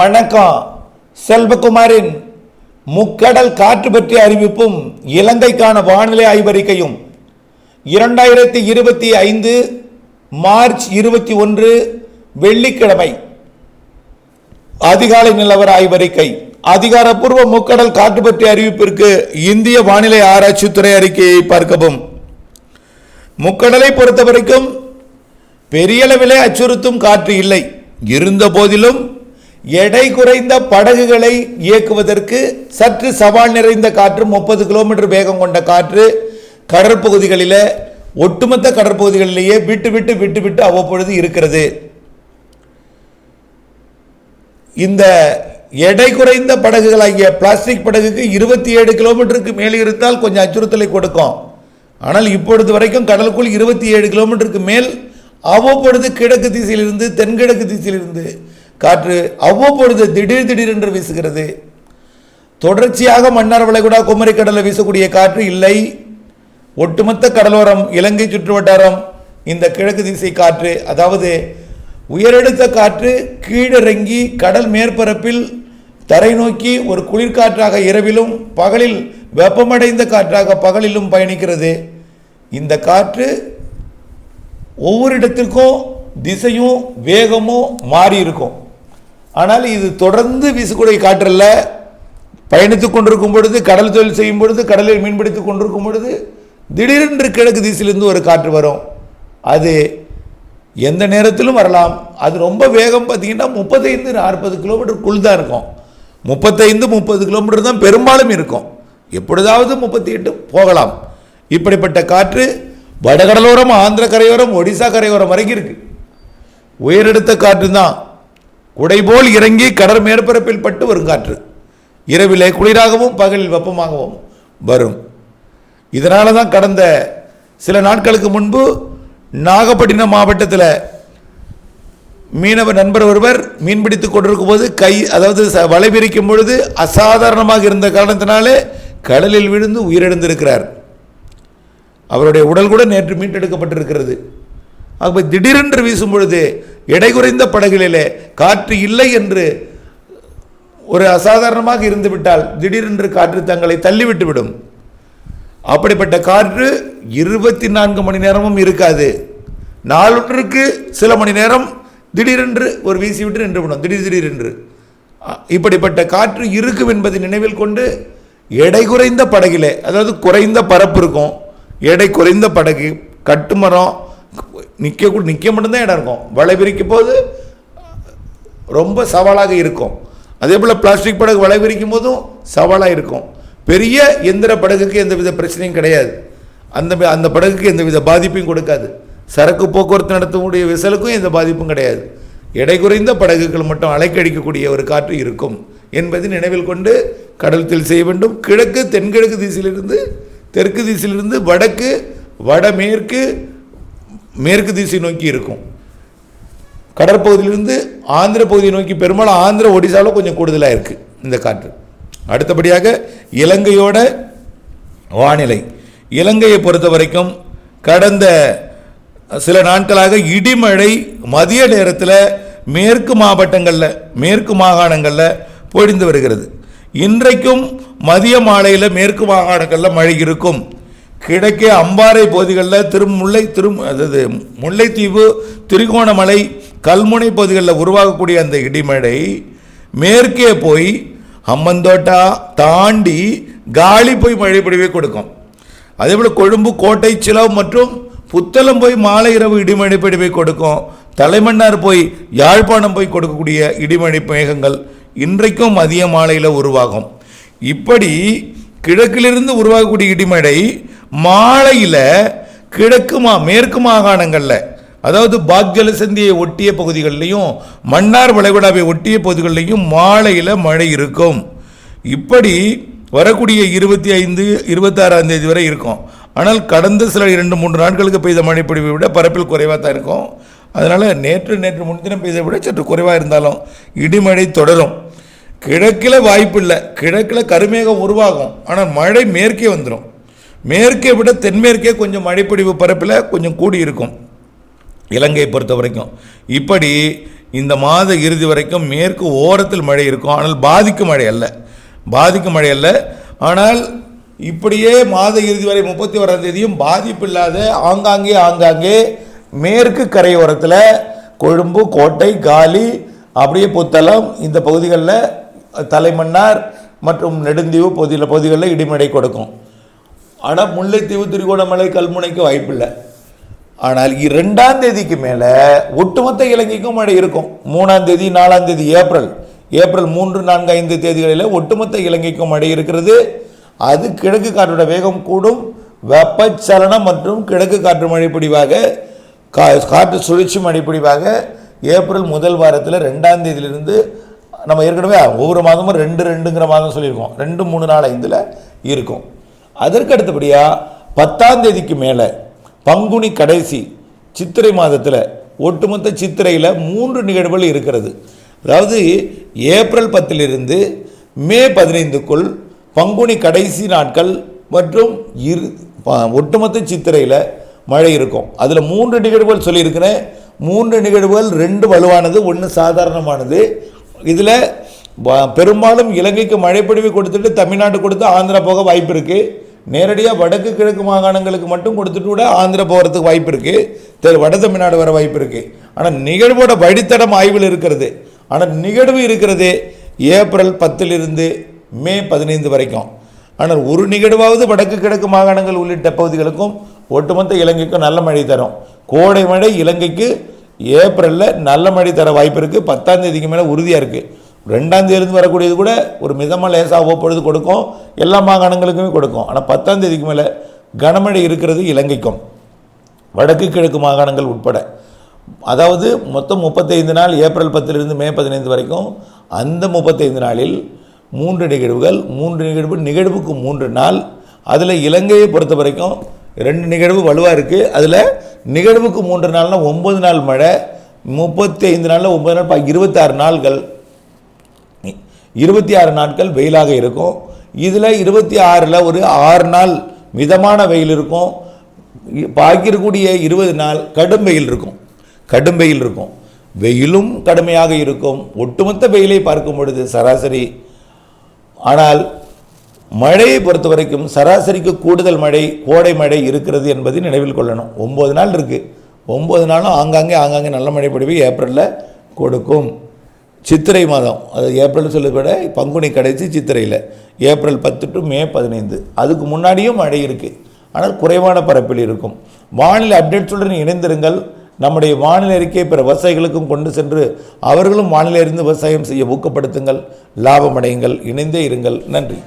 வணக்கம். செல்வகுமாரின் முக்கடல் காற்று பற்றிய அறிவிப்பும் இலங்கைக்கான வானிலை ஆய்வறிக்கையும். இரண்டாயிரத்தி இருபத்தி ஐந்து மார்ச் இருபத்தி ஒன்று வெள்ளிக்கிழமை. அதிகாலை நிலவர ஆய்வறிக்கை. அதிகாரப்பூர்வ முக்கடல் காற்று பற்றிய அறிவிப்பிற்கு இந்திய வானிலை ஆராய்ச்சித்துறை அறிக்கையை பார்க்கவும். முக்கடலை பொறுத்தவரைக்கும் பெரியளவிலே அச்சுறுத்தும் காற்று இல்லை. இருந்த போதிலும் எடை குறைந்த படகுகளை இயக்குவதற்கு சற்று சவால் நிறைந்த காற்று முப்பது கிலோமீட்டர் வேகம் கொண்ட காற்று கடற்பகுதிகளில் ஒட்டுமொத்த கடற்பகுதிகளிலேயே விட்டு விட்டு விட்டு விட்டு அவ்வப்பொழுது இருக்கிறது. இந்த எடை குறைந்த படகுகளாகிய பிளாஸ்டிக் படகுக்கு இருபத்தி ஏழு கிலோமீட்டருக்கு மேலே இருந்தால் கொஞ்சம் அச்சுறுத்தலை கொடுக்கும். ஆனால் இப்பொழுது வரைக்கும் கடலுக்குள் இருபத்தி ஏழு கிலோமீட்டருக்கு மேல் அவ்வப்பொழுது கிழக்கு திசையிலிருந்து தென்கிழக்கு திசையிலிருந்து காற்று அவ்வப்பொழுது திடீர் திடீரென்று வீசுகிறது. தொடர்ச்சியாக மன்னார் வளைகுடா குமரி கடலில் வீசக்கூடிய காற்று இல்லை. ஒட்டுமொத்த கடலோரம் இலங்கை சுற்றுவட்டாரம் இந்த கிழக்கு திசை காற்று அதாவது உயரெடுத்த காற்று கீழிறங்கி கடல் மேற்பரப்பில் தரை நோக்கி ஒரு குளிர்காற்றாக இரவிலும் பகலில் வெப்பமடைந்த காற்றாக பகலிலும் பயணிக்கிறது. இந்த காற்று ஒவ்வொரு இடத்திற்கும் திசையும் வேகமும் மாறி இருக்கும் ஆனால் இது தொடர்ந்து வீசக்கூடிய காற்றல்ல பயணித்துக் கொண்டிருக்கும் பொழுது கடல் தொழில் செய்யும் பொழுது கடலில் மீன்பிடித்துக் கொண்டிருக்கும் பொழுது திடீரென்று கிழக்கு திசையிலிருந்து ஒரு காற்று வரும். அது எந்த நேரத்திலும் வரலாம். அது ரொம்ப வேகம் பார்த்தீங்கன்னா முப்பத்தைந்து நாற்பது கிலோமீட்டருக்குள் தான் இருக்கும். முப்பத்தைந்து முப்பது கிலோமீட்டர் தான் பெரும்பாலும் இருக்கும். எப்பொழுதாவது முப்பத்தி எட்டு போகலாம். இப்படிப்பட்ட காற்று வடகடலோரம் ஆந்திர கரையோரம் ஒடிசா கரையோரம் வரைக்கும் இருக்குது உயரெடுத்த காற்று தான். குடைபோல் இறங்கி கடல் மேற்பரப்பில் பட்டு வருங்காற்று இரவிலே குளிராகவும் பகலில் வெப்பமாகவும் வரும். இதனால தான் கடந்த சில நாட்களுக்கு முன்பு நாகப்பட்டினம் மாவட்டத்தில் மீனவ நண்பர் ஒருவர் மீன்பிடித்து கொண்டிருக்கும் போது கை அதாவது ச- வலை விரிக்கும் பொழுது அசாதாரணமாக இருந்த காரணத்தினாலே கடலில் விழுந்து உயிரிழந்திருக்கிறார். அவருடைய உடல் கூட நேற்று மீட்டெடுக்கப்பட்டிருக்கிறது. ஆகவே திடீரென்று வீசும் பொழுது எடை குறைந்த படகுகளிலே காற்று இல்லை என்று ஒரு அசாதாரணமாக இருந்துவிட்டால் திடீரென்று காற்று தங்களை தள்ளிவிட்டு விடும் அப்படிப்பட்ட காற்று இருபத்தி நான்கு மணி நேரமும் இருக்காது. நாளொன்றுக்கு சில மணி நேரம் திடீரென்று ஒரு வீசிவிட்டு நின்று விடும். திடீர் திடீரென்று. இப்படிப்பட்ட காற்று இருக்கும் என்பதை நினைவில் கொண்டு எடை குறைந்த படகிலே அதாவது குறைந்த பரப்பு இருக்கும் எடை குறைந்த படகு கட்டுமரம் நிற்க நிற்க மட்டும்தான் இடம் இருக்கும். வலை விரிக்கும் போது ரொம்ப சவாலாக இருக்கும். அதே போல் பிளாஸ்டிக் படகு வலை விரிக்கும் போதும் சவாலாக இருக்கும். பெரிய எந்திர படகுக்கு எந்தவித பிரச்சனையும் கிடையாது. அந்த அந்த படகுக்கு எந்தவித பாதிப்பையும் கொடுக்காது. சரக்கு போக்குவரத்து நடத்தக்கூடிய விசலுக்கும் எந்த பாதிப்பும் கிடையாது. எடை குறைந்த படகுகள் மட்டும் அலைக்கடிக்கக்கூடிய ஒரு காற்று இருக்கும் என்பதை நினைவில் கொண்டு கடலத்தில் செய்ய வேண்டும். கிழக்கு தென்கிழக்கு திசையிலிருந்து தெற்கு திசையிலிருந்து வடக்கு வடமேற்கு மேற்கு திசை நோக்கி இருக்கும். கடற்பகுதியிலிருந்து ஆந்திர பகுதியை நோக்கி பெரும்பாலும் ஆந்திர ஒடிசாவில் கொஞ்சம் கூடுதலாக இருக்குது இந்த காற்று. அடுத்தபடியாக இலங்கையோட வானிலை. இலங்கையை பொறுத்த வரைக்கும் கடந்த சில நாட்களாக இடிமழை மதிய நேரத்தில் மேற்கு மாவட்டங்களில் மேற்கு மாகாணங்களில் பொழிந்து வருகிறது. இன்றைக்கும் மதிய மாலையில் மேற்கு மாகாணங்களில் மழை இருக்கும். கிழக்கே அம்பாறை பகுதிகளில் திருமுல்லை திரு அதாவது முல்லைத்தீவு திரிகோணமலை கல்முனை பகுதிகளில் உருவாகக்கூடிய அந்த இடிமழை மேற்கே போய் அம்மந்தோட்டா தாண்டி காலி போய் மழை பொழிவை கொடுக்கும் அதேபோல் கொழும்பு கோட்டை சிலவ் மற்றும் புத்தளம் போய் மாலை இரவு இடிமழை பொழிவை கொடுக்கும். தலைமன்னார் போய் யாழ்ப்பாணம் போய் கொடுக்கக்கூடிய இடிமழை மேகங்கள் இன்றைக்கும் மதிய மாலையில் உருவாகும். இப்படி கிழக்கிலிருந்து உருவாகக்கூடிய இடிமழை மாலையில் கிழக்கு மா மேற்கு மாகாணங்களில் அதாவது பாக்ஜலசந்தியை ஒட்டிய பகுதிகளிலையும் மன்னார் வளைகுடாவை ஒட்டிய பகுதிகளிலையும் மாலையில் மழை இருக்கும். இப்படி வரக்கூடிய இருபத்தி ஐந்து இருபத்தாறாம் தேதி வரை இருக்கும். ஆனால் கடந்த சில இரண்டு மூன்று நாட்களுக்கு பெய்த மழைப்பொழிவை விட பரப்பில் குறைவாக தான் இருக்கும். அதனால் நேற்று நேற்று முன்தினம் பெய்ததை விட சற்று குறைவாக இருந்தாலும் இடிமழை தொடரும். கிழக்கில் வாய்ப்பில்லை. கிழக்கில் கருமேகம் உருவாகும். ஆனால் மழை மேற்கே வந்துடும் மேற்கே விட தென்மேற்கே கொஞ்சம் மழைப்பொழிவு பரப்பில் கொஞ்சம் கூடி இருக்கும். இலங்கையை பொறுத்த வரைக்கும். இப்படி இந்த மாத இறுதி வரைக்கும் மேற்கு ஓரத்தில் மழை இருக்கும். ஆனால் பாதிக்கும் மழை அல்ல. பாதிக்கும் மழை அல்ல. ஆனால் இப்படியே மாத இறுதி வரை முப்பத்தி ஓராம் தேதியும் பாதிப்பில்லாத ஆங்காங்கே ஆங்காங்கே மேற்கு கரையோரத்தில் கொழும்பு கோட்டை காலி அப்படியே புத்தளம் இந்த பகுதிகளில் தலைமன்னார் மற்றும் நெடுந்தீவு பகுதியில் பகுதிகளில் இடிமடை கொடுக்கும். ஆனால் முல்லைத்தீவு திருகோணமலை கல்முனைக்கு வாய்ப்பில்லை. ஆனால் இ- ரெண்டாம் தேதிக்கு மேலே ஒட்டுமொத்த இலங்கைக்கும் மழை இருக்கும். மூணாம் தேதி நாலாம் தேதி ஏப்ரல். ஏப்ரல் மூன்று நான்கு ஐந்து தேதிகளில் ஒட்டுமொத்த இலங்கைக்கும் மழை இருக்கிறது. அது கிழக்கு காற்றோட வேகம் கூடும். வெப்பச்சலனம் மற்றும் கிழக்கு காற்று மழை பிடிவாக கா காற்று சுழற்சி மழை பிடிவாக ஏப்ரல் முதல் வாரத்தில் ரெண்டாம் தேதியிலிருந்து நம்ம ஏற்கனவே ஒவ்வொரு மாதமும் ரெண்டு ரெண்டுங்கிற மாதம் சொல்லியிருக்கோம். ரெண்டு மூணு நாள் ஐந்தில் இருக்கும். அதற்கு அடுத்தபடியாக பத்தாம் தேதிக்கு மேலே பங்குனி கடைசி சித்திரை மாதத்தில் ஒட்டுமொத்த சித்திரையில் மூன்று நிகழ்வுகள் இருக்கிறது. அதாவது ஏப்ரல் பத்திலிருந்து மே பதினைந்துக்குள் பங்குனி கடைசி நாட்கள் மற்றும் இரு ஒட்டுமொத்த சித்திரையில் மழை இருக்கும். அதில் மூன்று நிகழ்வுகள் சொல்லியிருக்கிறேன். மூன்று நிகழ்வுகள் ரெண்டு வலுவானது ஒன்று சாதாரணமானது. இதில் பெரும்பாலும் இலங்கைக்கு மழைப்பொழிவு கொடுத்துட்டு தமிழ்நாடு கொடுத்து ஆந்திரா போக வாய்ப்பு இருக்குது நேரடியாக வடக்கு கிழக்கு மாகாணங்களுக்கு மட்டும் கொடுத்துட்டு கூட ஆந்திரா போகிறதுக்கு வாய்ப்பு இருக்குது தெரு வட தமிழ்நாடு வர வாய்ப்பு இருக்குது ஆனால் நிகழ்வோட வழித்தடம் ஆய்வில் இருக்கிறது. ஆனால் நிகழ்வு இருக்கிறது ஏப்ரல் பத்திலிருந்து மே பதினைந்து வரைக்கும். ஆனால் ஒரு நிகழ்வாவது வடக்கு கிழக்கு மாகாணங்கள் உள்ளிட்ட பகுதிகளுக்கும் ஒட்டுமொத்த இலங்கைக்கும் நல்ல மழை தரும். கோடை மழை இலங்கைக்கு ஏப்ரலில் நல்ல மழை தர வாய்ப்பு இருக்குது பத்தாம் தேதிக்கு மேலே உறுதியாக இருக்குது ரெண்டாம் தேதியிலிருந்து வரக்கூடியது கூட ஒரு மிதமாக லேசாக அவ்வப்பொழுது கொடுக்கும். எல்லா மாகாணங்களுக்குமே கொடுக்கும். ஆனால் பத்தாம் தேதிக்கு மேலே கனமழை இருக்கிறது இலங்கைக்கும். வடக்கு கிழக்கு மாகாணங்கள் உட்பட. அதாவது மொத்தம் முப்பத்தைந்து நாள் ஏப்ரல் பத்திலிருந்து மே பதினைந்து வரைக்கும் அந்த முப்பத்தைந்து நாளில் மூன்று நிகழ்வுகள் மூன்று நிகழ்வு நிகழ்வுக்கு மூன்று நாள். அதில் இலங்கையை பொறுத்த வரைக்கும் ரெண்டு நிகழ்வு வலுவாக இருக்குது அதில் நிகழ்வுக்கு மூன்று நாள்னால் ஒம்பது நாள் மழை முப்பத்தி ஐந்து நாளில் ஒம்பது நாள் இருபத்தாறு நாள்கள். இருபத்தி ஆறு நாட்கள் வெயிலாக இருக்கும். இதில் இருபத்தி ஆறில் ஒரு ஆறு நாள் மிதமான வெயில் இருக்கும். பாய்க்கிறக்கூடிய இருபது நாள் கடும் வெயில் இருக்கும். கடும் வெயில் இருக்கும். வெயிலும் கடுமையாக இருக்கும். ஒட்டுமொத்த வெயிலை பார்க்கும் பொழுது சராசரி. ஆனால் மழையை பொறுத்த வரைக்கும் சராசரிக்கு கூடுதல் மழை கோடை மழை இருக்கிறது என்பதை நினைவில் கொள்ளணும். ஒம்பது நாள் இருக்குது ஒம்பது நாளும் ஆங்காங்கே ஆங்காங்கே நல்ல மழை பொழிவு ஏப்ரலில் கொடுக்கும். சித்திரை மாதம் அது ஏப்ரல் சொல்லக்கூட பங்குனி கடைசி சித்திரையில். ஏப்ரல் பத்து டு மே பதினைந்து. அதுக்கு முன்னாடியும் மழை இருக்குது ஆனால் குறைவான பரப்பில் இருக்கும். வானிலை அப்டேட்ஸுடன் இணைந்திருங்கள். நம்முடைய வானிலை அறிக்கையை பிற விவசாயிகளுக்கும் கொண்டு சென்று அவர்களும் வானிலை அறிந்து விவசாயம் செய்ய ஊக்கப்படுத்துங்கள். லாபமடையுங்கள். இணைந்தே இருங்கள். நன்றி.